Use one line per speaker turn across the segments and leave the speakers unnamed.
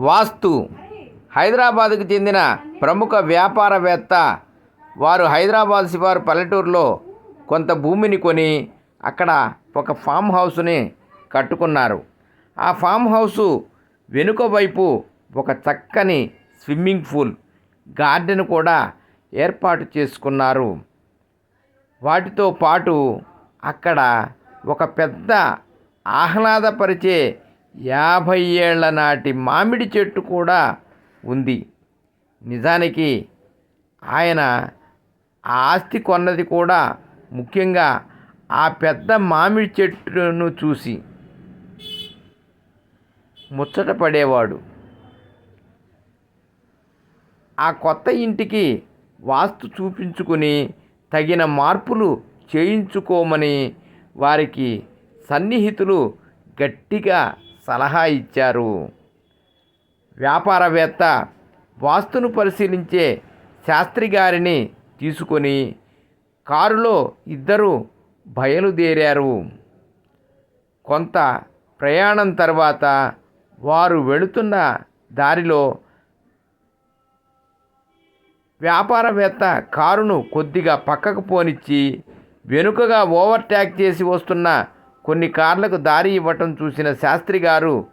వాస్తు. హైదరాబాద్కు చెందిన ప్రముఖ వ్యాపారవేత్త వారు హైదరాబాద్ శివారు పల్లెటూరులో కొంత భూమిని కొని అక్కడ ఒక ఫామ్ హౌస్ని కట్టుకున్నారు. ఆ ఫామ్ హౌసు వెనుక వైపు ఒక చక్కని స్విమ్మింగ్ పూల్ గార్డెన్ కూడా ఏర్పాటు చేసుకున్నారు. వాటితో పాటు అక్కడ ఒక పెద్ద ఆహ్లాదపరిచే యాభై ఏళ్ళ నాటి మామిడి చెట్టు కూడా ఉంది. నిజానికి ఆయన ఆ ఆస్తి కొన్నది కూడా ముఖ్యంగా ఆ పెద్ద మామిడి చెట్టును చూసి ముచ్చట పడేవాడు. ఆ కొత్త ఇంటికి వాస్తు చూపించుకుని తగిన మార్పులు చేయించుకోమని వారికి సన్నిహితులు గట్టిగా సలహా ఇచ్చారు. వ్యాపారవేత్త వాస్తును పరిశీలించే శాస్త్రి గారిని తీసుకొని కారులో ఇద్దరు బయలుదేరారు. కొంత ప్రయాణం తర్వాత వారు వెళుతున్న దారిలో వ్యాపారవేత్త కారును కొద్దిగా పక్కకు పోనిచ్చి వెనుకగా ఓవర్టేక్ చేసి వస్తున్న కొన్ని కార్లకు దారి ఇవ్వటం చూసిన శాస్త్రి గారు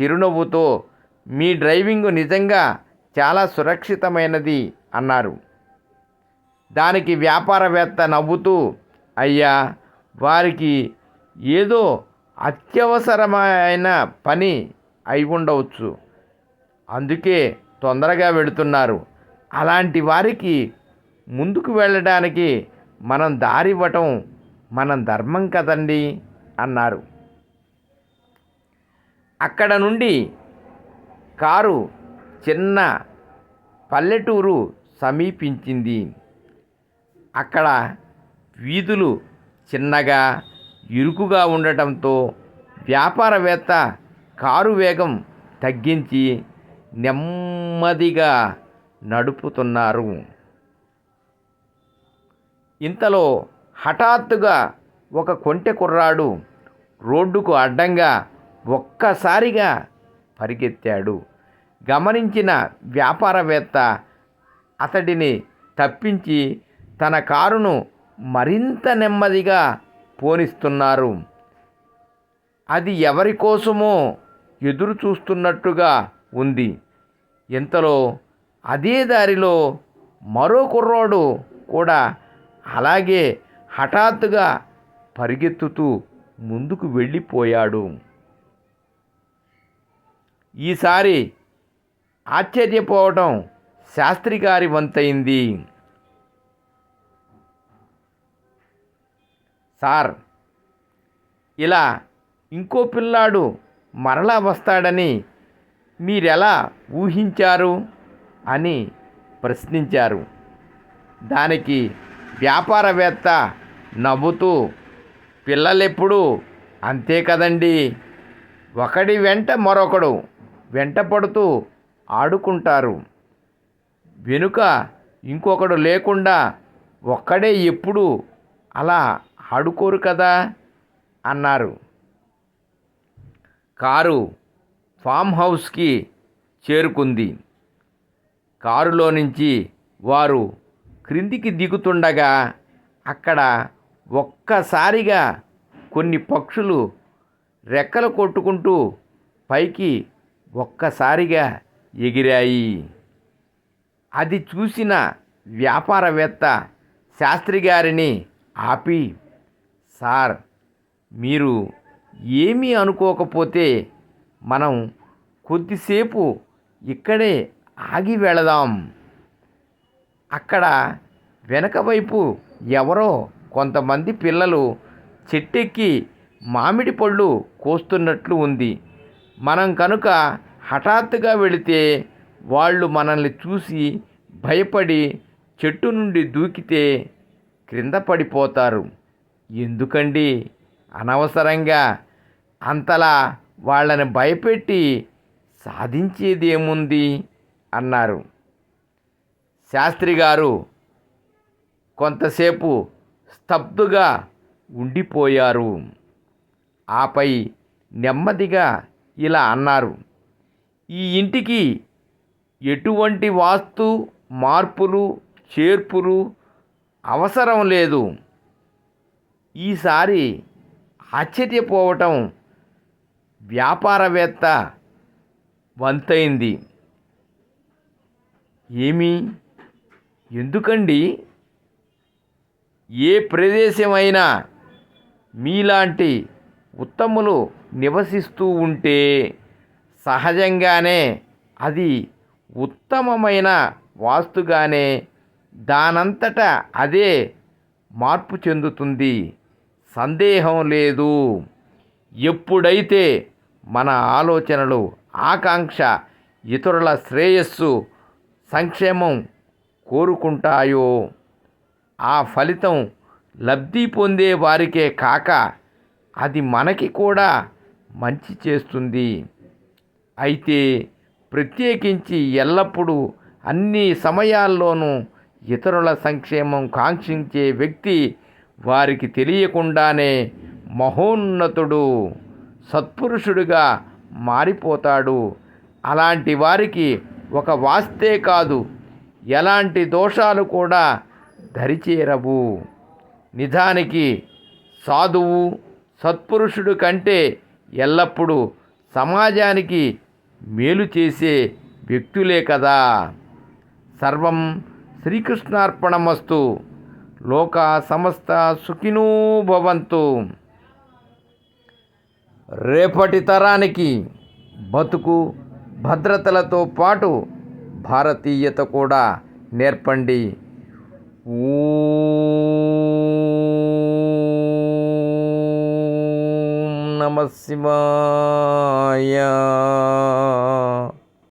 చిరునవ్వుతో మీ డ్రైవింగ్ నిజంగా చాలా సురక్షితమైనది అన్నారు. దానికి వ్యాపారవేత్త నవ్వుతూ అయ్యా వారికి ఏదో అత్యవసరమైన పని అయి ఉండవచ్చు. అందుకే తొందరగా వెళుతున్నారు. అలాంటి వారికి ముందుకు వెళ్ళడానికి మనం దారి ఇవ్వటం మనం ధర్మం కదండీ. అన్నారు. అక్కడ నుండి కారు చిన్న పల్లెటూరు సమీపించింది. అక్కడ వీధులు చిన్నగా ఇరుకుగా ఉండటంతో వ్యాపారవేత్త కారు వేగం తగ్గించి నెమ్మదిగా నడుపుతున్నారు. ఇంతలో హఠాత్తుగా ఒక కొంటె కుర్రాడు రోడ్డుకు అడ్డంగా ఒక్కసారిగా పరిగెత్తాడు. గమనించిన వ్యాపారవేత్త అతడిని తప్పించి తన కారును మరింత నెమ్మదిగా పోనిస్తున్నారు. అది ఎవరి కోసమో ఎదురు చూస్తున్నట్టుగా ఉంది. ఇంతలో అదే దారిలో మరో కుర్రోడు కూడా అలాగే హఠాత్తుగా పరిగెత్తుతూ ముందుకు వెళ్ళిపోయాడు. ఈసారి ఆశ్చర్యపోవటం శాస్త్రి గారి వంతైంది. సార్ ఇలా ఇంకో పిల్లాడు మరలా వస్తాడని మీరెలా ఊహించారు? అని ప్రశ్నించారు. దానికి వ్యాపారవేత్త నవ్వుతూ పిల్లలెప్పుడు? అంతే కదండి. ఒకడి వెంట మరొకడు వెంట పడుతూ ఆడుకుంటారు. వెనుక ఇంకొకడు లేకుండా ఒక్కడే ఎప్పుడు అలా ఆడుకోరు కదా? అన్నారు. కారు ఫామ్ హౌస్కి చేరుకుంది. కారులో నుంచి వారు క్రిందికి దిగుతుండగా అక్కడ ఒక్కసారిగా కొన్ని పక్షులు రెక్కలు కొట్టుకుంటూ పైకి ఒక్కసారిగా ఎగిరాయి. అది చూసిన వ్యాపారవేత్త శాస్త్రి గారిని ఆపి సార్ మీరు ఏమీ అనుకోకపోతే మనం కొద్దిసేపు ఇక్కడే ఆగి వెళదాం. అక్కడ వెనక వైపు ఎవరో కొంతమంది పిల్లలు చెట్టెక్కి మామిడి పళ్ళు కోస్తున్నట్లు ఉంది. మనం కనుక హఠాత్తుగా వెళితే వాళ్ళు మనల్ని చూసి భయపడి చెట్టు నుండి దూకితే క్రింద పడిపోతారు. ఎందుకండి? అనవసరంగా అంతలా వాళ్ళని భయపెట్టి సాధించేదేముంది? అన్నారు. శాస్త్రి గారు కొంతసేపు స్తబ్దుగా ఉండిపోయారు. ఆపై నెమ్మదిగా ఇలా అన్నారు ఈ ఇంటికి ఎటువంటి వాస్తు మార్పులు చేర్పులు అవసరం లేదు. ఈసారి ఆశ్చర్యపోవటం వ్యాపారవేత్త వంతైంది. ఏమి? ఎందుకండి? ఏ ప్రదేశమైనా మీలాంటి ఉత్తములు నివసిస్తూ ఉంటే సహజంగానే అది ఉత్తమమైన వాస్తుగానే దానంతట అదే మార్పు చెందుతుంది. సందేహం లేదు. ఎప్పుడైతే మన ఆలోచనలు ఆకాంక్ష ఇతరుల శ్రేయస్సు సంక్షేమం కోరుకుంటాయో ఆ ఫలితం లబ్ధి పొందే వారికే కాక అది మనకి కూడా మంచి చేస్తుంది. అయితే ప్రత్యేకించి ఎల్లప్పుడూ అన్ని సమయాల్లోనూ ఇతరుల సంక్షేమం కాంక్షించే వ్యక్తి వారికి తెలియకుండానే మహోన్నతుడు సత్పురుషుడిగా మారిపోతాడు. అలాంటి వారికి ఒక వాస్తే కాదు. ఎలాంటి దోషాలు కూడా దరిచేరవు నిజానికి సాధువు సత్పురుషుడు కంటే ఎల్లప్పుడూ సమాజానికి మేలు చేసే వ్యక్తులే కదా. సర్వం శ్రీకృష్ణార్పణమస్తు. లోక సమస్త సుఖినూ భవంతు. రేపటి తరానికి బతుకు భద్రతలతో పాటు భారతీయత కూడా నేర్పండి. नमः शिवाय।